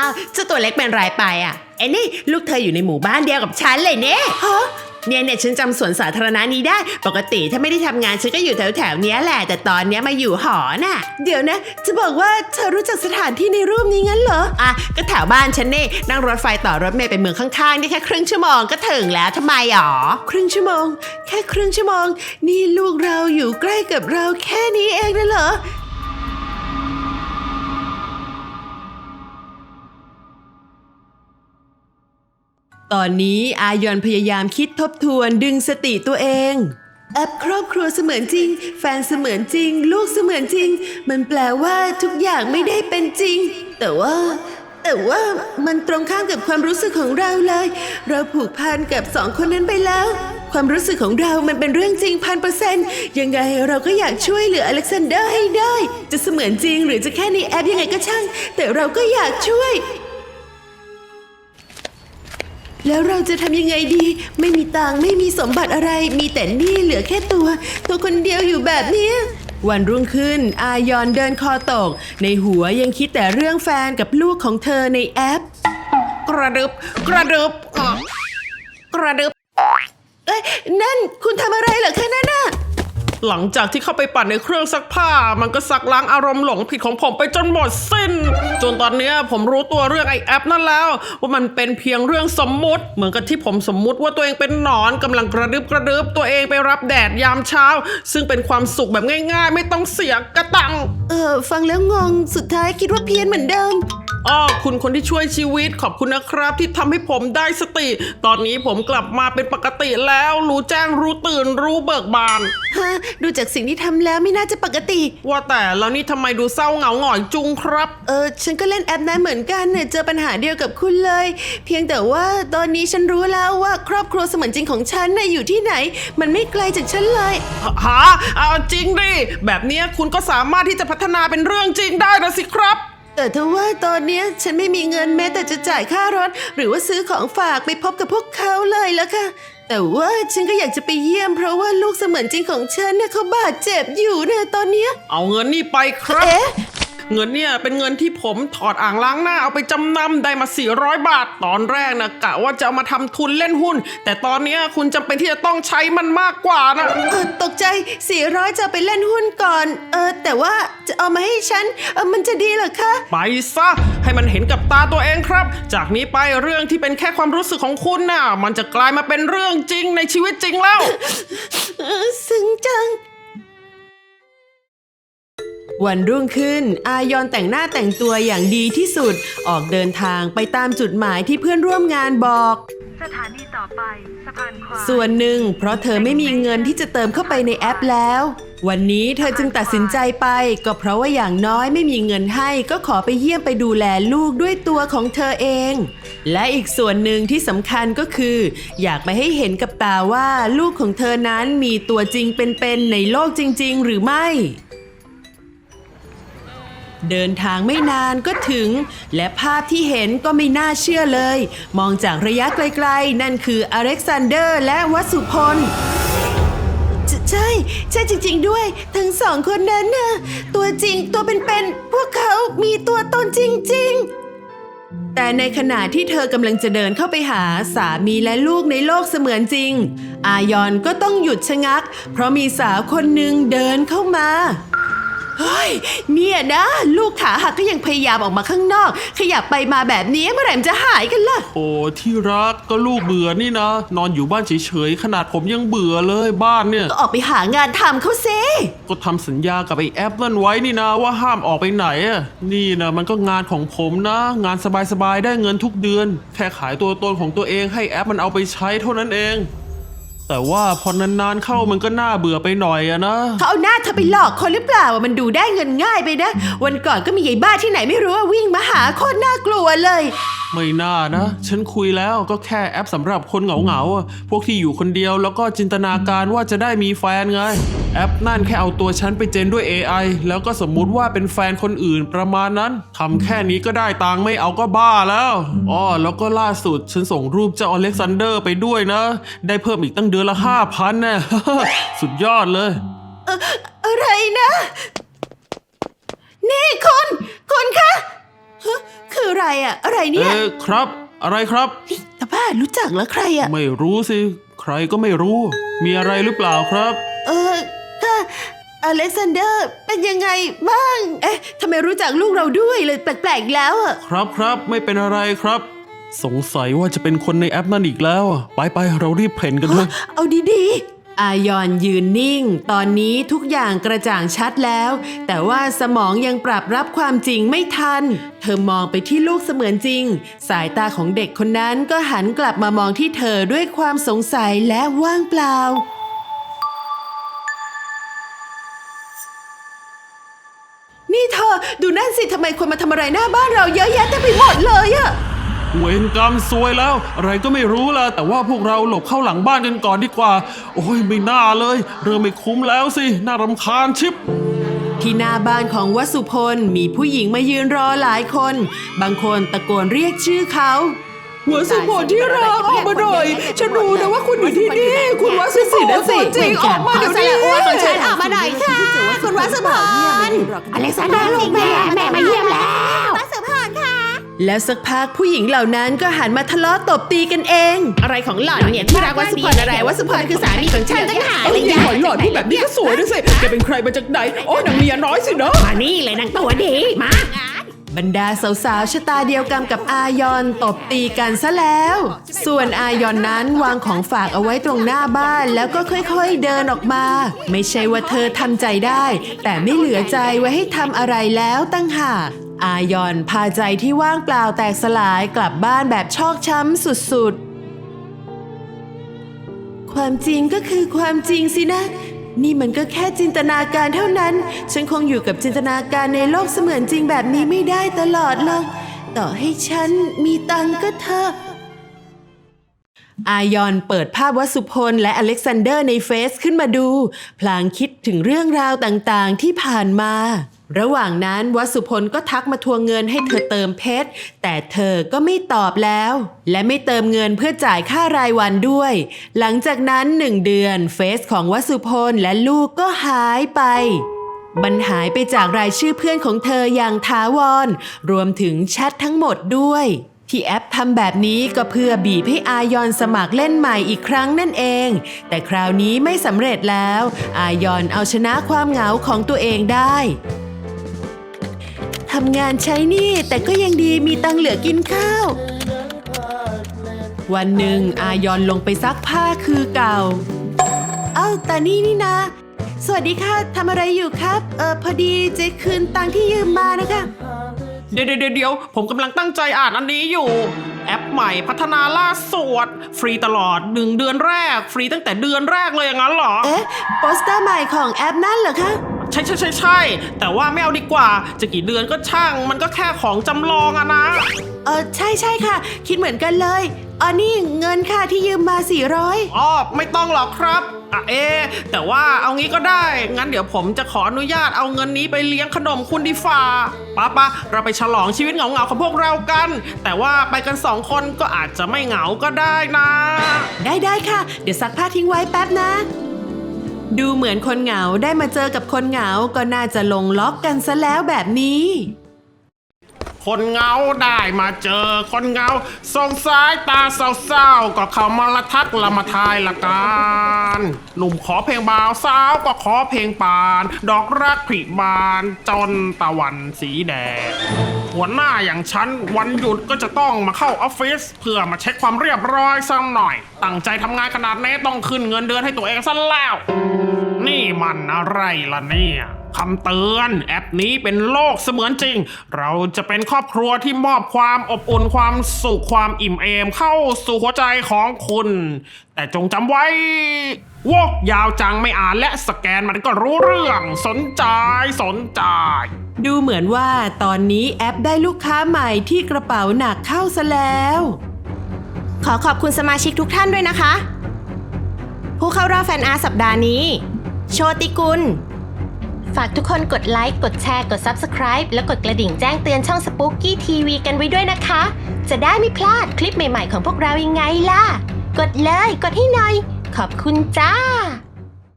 อ้าวเจ้าตัวเล็กเป็นไรไปอะไอ้นี่ลูกเธออยู่ในหมู่บ้านเดียวกับฉันเลยเนี่ยฮะเนี่ยเนี่ยฉันจำสวนสาธารณะนี้ได้ ปกติถ้าไม่ได้ทำงานฉันก็อยู่แถวแถวๆเนี้ยแหละ แต่ตอนเนี้ยมาอยู่หอน่ะ เดี๋ยวนะ จะบอกว่าเธอรู้จักสถานที่ในรูปนี้งั้นเหรอ อะ ก็แถวบ้านฉันนี่นั่งรถไฟต่อรถเมล์ไปเมืองข้างๆนี่แค่ครึ่งชั่วโมงก็ถึงแล้วทำไมหรอ ครึ่งชั่วโมง แค่ครึ่งชั่วโมง นี่ลูกเราอยู่ใกล้กับเราแค่นี้เองนะเหรอ ตอนนี้อายอนพยายามคิดทบทวนดึงสติตัวเองแอปครอบครัวเสมือนจริง แฟนเสมือนจริง ลูกเสมือนจริง มันแปลว่าทุกอย่างไม่ได้เป็นจริง แต่ว่า แต่ว่ามันตรงข้ามกับความรู้สึกของเราเลย เราผูกพันกับสองคนนั้นไปแล้ว ความรู้สึกของเรามันเป็นเรื่องจริงพันเปอร์เซนต์ยังไงเราก็อยากช่วยเหลืออเล็กซานเดอร์ให้ได้ จะเสมือนจริงหรือจะแค่ในแอปยังไงก็ช่าง แต่เราก็อยากช่วย แล้วเราจะทำยังไงดี ไม่มีตังไม่มีสมบัติอะไร มีแต่หนี่เหลือแค่ตัว ตัวคนเดียวอยู่แบบนี้ วันรุ่งขึ้น อายอนเดินคอตก ในหัวยังคิดแต่เรื่องแฟนกับลูกของเธอในแอป กระดึบ กระดึบ กระดึบ เอ้ยนั่นคุณทำอะไรเหรอคะนั่นน่ะ หลังจากที่เข้าไปปั่นในเครื่องซักผ้า มันก็ซักล้างอารมณ์หลงผิดของผมไปจนหมดสิ้น จนตอนนี้ผมรู้ตัวเรื่องไอแอปนั่นแล้ว ว่ามันเป็นเพียงเรื่องสมมุติ เหมือนกับที่ผมสมมุติว่าตัวเองเป็นหนอนกำลังกระดึบกระดึบตัวเองไปรับแดดยามเช้า ซึ่งเป็นความสุขแบบง่าย ๆ ไม่ต้องเสียกระตัง เออฟังแล้วงง สุดท้ายคิดว่าเพี้ยนเหมือนเดิม อ้อคุณคนที่ช่วยชีวิตขอบคุณนะครับที่ทำให้ผมได้สติ ตอนนี้ผมกลับมาเป็นปกติแล้ว รู้แจ้งรู้ตื่นรู้เบิกบานฮะดูจากสิ่งที่ทำแล้วไม่น่าจะปกติ ว่าแต่แล้วนี่ทำไมดูเศร้าเหงาหงอยจุงครับ เออฉันก็เล่นแอปนั้นเหมือนกันเนี่ยเจอปัญหาเดียวกับคุณเลย เพียงแต่ว่าตอนนี้ฉันรู้แล้วว่าครอบครัวเสมือนจริงของฉันน่ะอยู่ที่ไหน มันไม่ไกลจากฉันเลยหาเอาจริงดิแบบเนี้ยคุณก็สามารถที่จะพัฒนาเป็นเรื่องจริงได้นะสิครับ แต่ถ้าว่าตอนเนี้ยฉันไม่มีเงินแม้แต่จะจ่ายค่ารถ หรือว่าซื้อของฝากไปพบกับพวกเขาเลยแล้วค่ะ แต่ว่าฉันก็อยากจะไปเยี่ยมเพราะว่าลูกเสมือนจริงของฉันเนี่ยเขาบาดเจ็บอยู่นะตอนเนี้ยเอาเงินนี่ไปครับ เอ๊ะ เงินเนี่ยเป็นเงินที่ผมถอดอ่างล้างหน้าเอาไปจำนำได้มา 400 บาท ตอนแรกนะกะว่าจะเอามาทำทุนเล่นหุ้น แต่ตอนเนี้ยคุณจำเป็นที่จะต้องใช้มันมากกว่านะเออตกใจ 400 จะเอาไปเล่นหุ้นก่อน เออ แต่ว่าจะเอามาให้ฉันเออมันจะดีเหรอคะ ไปซะ ให้มันเห็นกับตาตัวเองครับ จากนี้ไปเรื่องที่เป็นแค่ความรู้สึกของคุณน่ะ มันจะกลายมาเป็นเรื่องจริงในชีวิตจริงแล้วเออซึ้งจัง วันรุ่งขึ้น อายอนแต่งหน้าแต่งตัวอย่างดีที่สุด ออกเดินทางไปตามจุดหมายที่เพื่อนร่วมงานบอก สถานีต่อไปสะพานควายส่วนหนึ่ง เพราะเธอไม่มีเงินที่จะเติมเข้าไปในแอปแล้ว วันนี้เธอจึงตัดสินใจไป ก็เพราะว่าอย่างน้อยไม่มีเงินให้ ก็ขอไปเยี่ยมไปดูแลลูกด้วยตัวของเธอเอง และอีกส่วนหนึ่งที่สำคัญก็คือ อยากไปให้เห็นกับตาว่าลูกของเธอนั้นมีตัวจริงเป็นๆในโลกจริง ๆ หรือไม่ เดินทางไม่นานก็ถึง และภาพที่เห็นก็ไม่น่าเชื่อเลย มองจากระยะไกลๆ นั่นคืออเล็กซานเดอร์และวัสุพลใช่ใช่ ใช่จริง ๆ ด้วย ทั้งสองคนนั้นน่ะตัวจริงตัวเป็นๆพวกเขามีตัวตนจริง ๆแต่ในขณะที่เธอกำลังจะเดินเข้าไปหาสามีและลูกในโลกเสมือนจริง อายอนก็ต้องหยุดชะงัก เพราะมีสาวคนหนึ่งเดินเข้ามา เฮ้ย เนี่ยนะ ลูกขาหักก็ยังพยายามออกมาข้างนอก ขยับไปมาแบบนี้เมื่อไหร่มันจะหายกันล่ะ โอ้ที่รักก็ลูกเบื่อนี่นะ นอนอยู่บ้านเฉยๆ ขนาดผมยังเบื่อเลยบ้านเนี่ย ก็ออกไปหางานทำเขาเซก็ทำสัญญากับไอ้แอปนั่นไว้นี่นะ ว่าห้ามออกไปไหนอะนี่นะมันก็งานของผมนะ งานสบายๆ ได้เงินทุกเดือน แค่ขายตัวตนของตัวเองให้แอปมันเอาไปใช้เท่านั้นเองแต่ว่าพอนานๆเข้ามันก็น่าเบื่อไปหน่อยอะนะ เขาเอาหน้าเธ อไปหลอกคนหรือเปล่าว่ามันดูได้เงินง่ายไปนะ วันก่อนก็มียายบ้าที่ไหนไม่รู้ว่าวิ่งมาหาโคตรน่ากลัวเลย ไม่น่านะ ฉันคุยแล้วก็แค่แอปสำหรับคนเหงาๆอะพวกที่อยู่คนเดียวแล้วก็จินตนาการว่าจะได้มีแฟนไง แอปนั่นแค่เอาตัวฉันไปเจนด้วย AI แล้วก็สมมุติว่าเป็นแฟนคนอื่นประมาณนั้นทำแค่นี้ก็ได้ตังค์ไม่เอาก็บ้าแล้วอ้อแล้วก็ล่าสุดฉันส่งรูปเจ้าอเล็กซานเดอร์ไปด้วยนะ ได้เพิ่มอีกตั้งเดือนละห้าพันแน่สุดยอดเลยอะไรนะ นี่คุณคุณคะคืออะไรอะอะไรเอเนี่ยอครับ อะไรครับ แต่ป้ารู้จักแล้วใครอะไม่รู้สิ ใครก็ไม่รู้ มีอะไรหรือเปล่าครับ เออค่ะอเล็กซานเดอร์เป็นยังไงบ้าง เอ๊ะทำไมรู้จักลูกเราด้วยเลยแปลกๆแล้วอะครับครับไม่เป็นอะไรครับ สงสัยว่าจะเป็นคนในแอปนั่นอีกแล้วไปไปๆเรารีบเพ่นกันเลยเอาดีๆ อายอนยืนนิ่ง ตอนนี้ทุกอย่างกระจ่างชัดแล้ว แต่ว่าสมองยังปรับรับความจริงไม่ทัน เธอมองไปที่ลูกเสมือนจริง สายตาของเด็กคนนั้นก็หันกลับมามองที่เธอด้วยความสงสัยและว่างเปล่านี่เธอดูนั่นสิทำไมคนมาทำอะไรหน้าบ้านเราเยอะแยะเต็มไปหมดเลยอะ เวรกรรมซวยแล้ว อะไรก็ไม่รู้ละแต่ว่าพวกเราหลบเข้าหลังบ้านกันก่อนดีกว่า โอ้ยไม่น่าเลย เริ่มไม่คุ้มแล้วสิ น่ารำคาญชิบ ที่หน้าบ้านของวสุพลมีผู้หญิงมายืนรอหลายคน บางคนตะโกนเรียกชื่อเขาวสุพลที่รักออกมาหน่อยฉันรู้นะว่าคุณอยู่ที่นี่คุณวสุพลตัวจริงออกมาเดี๋ยวนี้ของฉันออกมาหน่อยค่ะ คุณวสุพรอเล็กซานเดอร์ลูกแม่แม่มาเยี่ยมแล้ววสุพรค่ะ และสักพักผู้หญิงเหล่านั้นก็หันมาทะเลาะตบตีกันเอง อะไรของหล่อนเนี่ยที่รักวสุพรอะไรวสุพรคือสามีของฉันตั้งหากเอ้เลยยหอยหลอดพูดแบบนี้ก็สวยด้วยสิแกเป็นใครมาจากไหนโอ้นางเมียน้อยสิเนาะมานี่เลยนางตัวดีมาบรรดาสาวๆชะตาเดียวกันกับอายอนตบตีกันซะแล้ว ส่วนอายอนนั้นวางของฝากเอาไว้ตรงหน้าบ้านแล้วก็ค่อยๆเดินออกมา ไม่ใช่ว่าเธอทำใจได้ แต่ไม่เหลือใจไว้ให้ทำอะไรแล้วตั้งหาก อายอนพาใจที่ว่างเปล่าแตกสลายกลับบ้านแบบชอกช้ำสุดๆ ความจริงก็คือความจริงสินะ นี่มันก็แค่จินตนาการเท่านั้น ฉันคงอยู่กับจินตนาการในโลกเสมือนจริงแบบนี้ไม่ได้ตลอดหรอก ต่อให้ฉันมีตังก็เถอะอายอนเปิดภาพวัสุพลและอเล็กซานเดอร์ในเฟซขึ้นมาดู พลางคิดถึงเรื่องราวต่างๆที่ผ่านมา ระหว่างนั้นวสุพลก็ทักมาทวงเงินให้เธอเติมเพชร แต่เธอก็ไม่ตอบแล้ว และไม่เติมเงินเพื่อจ่ายค่ารายวันด้วย หลังจากนั้นหนึ่งเดือนเฟซของวสุพลและลูกก็หายไปมันหายไปจากรายชื่อเพื่อนของเธออย่างถาวร รวมถึงแชททั้งหมดด้วย ที่แอปทำแบบนี้ก็เพื่อบีบให้อายอนสมัครเล่นใหม่อีกครั้งนั่นเอง แต่คราวนี้ไม่สำเร็จแล้ว อายอนเอาชนะความเหงาของตัวเองได้ ทำงานใช้หนี้แต่ก็ยังดีมีตังค์เหลือกินข้าว วันหนึ่งอายอนลงไปซักผ้าคือเก่า เอ้าตานี่นี่นะ สวัสดีค่ะทำอะไรอยู่ครับ เออพอดีเจะคืนตังค์ที่ยืมมานะคะเดี๋ยวเดี๋ยวเดี๋ยวผมกำลังตั้งใจอ่านอันนี้อยู่ แอปใหม่พัฒนาล่าสุดฟรีตลอดหนึ่งเดือนแรก ฟรีตั้งแต่เดือนแรกเลยอย่างนั้นเหรอ เอ๊ะโปสเตอร์ใหม่ของแอปนั่นเหรอคะ ใช่ใช่ใช่ใช่แต่ว่าไม่เอาดีกว่า จะกี่เดือนก็ช่าง มันก็แค่ของจำลองอะนะ เออใช่ใช่ค่ะ คิดเหมือนกันเลยอ๋อนี่เงินค่ะที่ยืมมา 400อ๋อไม่ต้องหรอกครับอะเอะแต่ว่าเอางี้ก็ได้ งั้นเดี๋ยวผมจะขออนุญาตเอาเงินนี้ไปเลี้ยงขนมคุณดีฟ่าป้าป้าเราไปฉลองชีวิตเหงาๆของพวกเรากัน แต่ว่าไปกันสองคนก็อาจจะไม่เหงาก็ได้นะ ได้ได้ค่ะ เดี๋ยวซักผ้าทิ้งไว้แป๊บนะ ดูเหมือนคนเหงาได้มาเจอกับคนเหงาก็น่าจะลงล็อกกันซะแล้วแบบนี้ คนเงาได้มาเจอคนเงาส่งสายตาเศร้าๆก็เข้ามาละทักละมาทายละกันหนุ่มขอเพลงบ่าวสาวก็ขอเพลงปาน ดอกรักผลิบานจนตะวันสีแดงหัวหน้าอย่างฉันวันหยุดก็จะต้องมาเข้าออฟฟิศเพื่อมาเช็คความเรียบร้อยสักหน่อย ตั้งใจทำงานขนาดนี้ต้องขึ้นเงินเดือนให้ตัวเองซะแล้ว นี่มันอะไรล่ะเนี่ยคำเตือนแอปนี้เป็นโลกเสมือนจริง เราจะเป็นครอบครัวที่มอบความอบอุ่นความสุขความอิ่มเอมเข้าสู่หัวใจของคุณ แต่จงจำไว้วอกยาวจังไม่อ่านและสแกนมันก็รู้เรื่องสนใจสนใจ ดูเหมือนว่าตอนนี้แอปได้ลูกค้าใหม่ที่กระเป๋าหนักเข้าซะแล้ว ขอขอบคุณสมาชิกทุกท่านด้วยนะคะ ผู้เข้ารอบแฟนอาร์ตสัปดาห์นี้ โชติกุล ฝากทุกคนกดไลค์ กดแชร์ กด Subscribe และกดกระดิ่งแจ้งเตือนช่อง Spooky TV กันไว้ด้วยนะคะ จะได้ไม่พลาดคลิปใหม่ๆของพวกเรายังไงล่ะ กดเลย กดให้หน่อย ขอบคุณจ้า